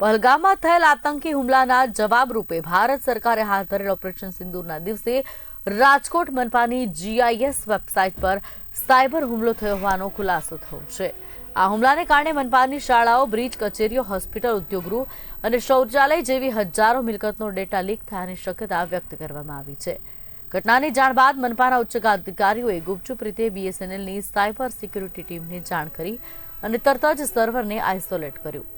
પહલગામમાં થયેલ આતંકી હુમલાના જવાબરૂપે ભારત સરકારે હાથ ધરેલ ઓપરેશન સિંદૂરના દિવસે રાજકોટ મનપાની જીઆઈએસ વેબસાઇટ પર સાયબર હુમલો થયો હોવાનો ખુલાસો થયો છે. આ હુમલાને કારણે મનપાની શાળાઓ, બ્રિજ કચેરીઓ, હોસ્પિટલ ઉદ્યોગગૃહ અને શૌચાલય જેવી હજારો મિલકતનો ડેટા લીક થયાની શક્યતા વ્યક્ત કરવામાં આવી છે. ઘટનાની જાણ બાદ મનપાના ઉચ્ચ અધિકારીઓએ ગુપચુપ રીતે બીએસએનએલની સાયબર સિક્યુરિટી ટીમને જાણ કરી અને તરત જ સર્વરને આઇસોલેટ કર્યું.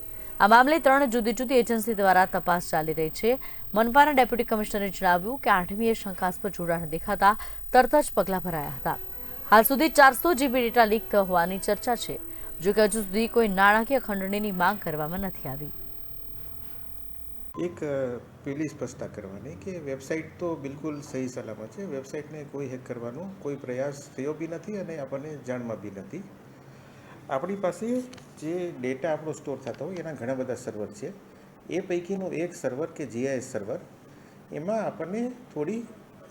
આ મામલે ત્રણ જુદી જુદી એજન્સી દ્વારા તપાસ ચાલી રહી છે. મનપાના ડેપ્યુટી કમિશનરે જણાવ્યું કે આઠમીએ શંકાસ્પદ જોડાણ દેખાતા તરત જ પગલાં ભરાયા હતા. હાલ સુધી ચારસો જીબી ડેટા લીક થયો હોવાની ચર્ચા છે જો હજુ સુધી કોઈ નાણાકીય ખંડણીની માંગ કરવામાં નથી આવી. એક પેલી સ્પષ્ટતા કરવાની કે વેબસાઇટ તો બિલકુલ સહી સલામત છે. વેબસાઇટને કોઈ હેક કરવાનો કોઈ પ્રયાસ થયો બી નથી અને આપણને જાણમાં બી નથી. આપણી પાસે જે ડેટા આપણો સ્ટોર થતો હોય, એના ઘણા બધા સર્વર છે. એ પૈકીનું એક સર્વર કે જીઆઈએસ સર્વર એમાં આપણને થોડી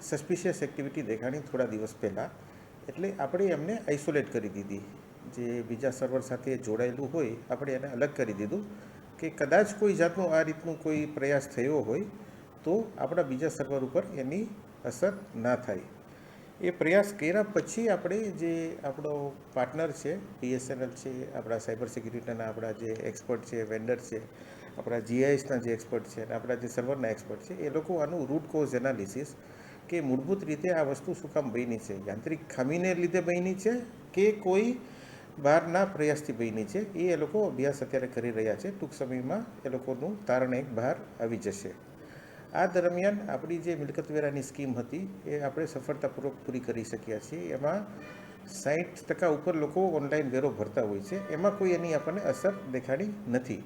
સસ્પિશિયસ એક્ટિવિટી દેખાણી થોડા દિવસ પહેલાં. એટલે આપણે એમને આઇસોલેટ કરી દીધી. જે બીજા સર્વર સાથે જોડાયેલું હોય, આપણે એને અલગ કરી દીધું કે કદાચ કોઈ જાતનો આ રીતનું કોઈ પ્રયાસ થયો હોય, તો આપણા બીજા સર્વર ઉપર એની અસર ના થાય. એ પ્રયાસ કર્યા પછી આપણે જે આપણો પાર્ટનર છે બીએસએનએલ છે, આપણા સાયબર સિક્યુરિટીના આપણા જે એક્સપર્ટ છે વેન્ડર છે, આપણા જીઆઈએસના જે એક્સપર્ટ છે, અને આપણા જે સર્વરના એક્સપર્ટ છે, એ લોકો આનું રૂટ કોઝ એનાલિસિસ કે મૂળભૂત રીતે આ વસ્તુ શું કામ બની છે? યાંત્રિક ખામીને લીધે બની છે કે કોઈ બહારના પ્રયાસથી બની છે? એ એ લોકો અભ્યાસ અત્યારે કરી રહ્યા છે. ટૂંક સમયમાં એ લોકોનું તારણ એક બહાર આવી જશે. આ દરમિયાન આપણી જે મિલકત વેરાની સ્કીમ હતી, એ આપણે સફળતાપૂર્વક પૂરી કરી શક્યા છીએ. એમાં સાઠ ટકા ઉપર લોકો ઓનલાઈન વેરો ભરતા હોય છે. એમાં કોઈ એની આપણને અસર દેખાડી નથી.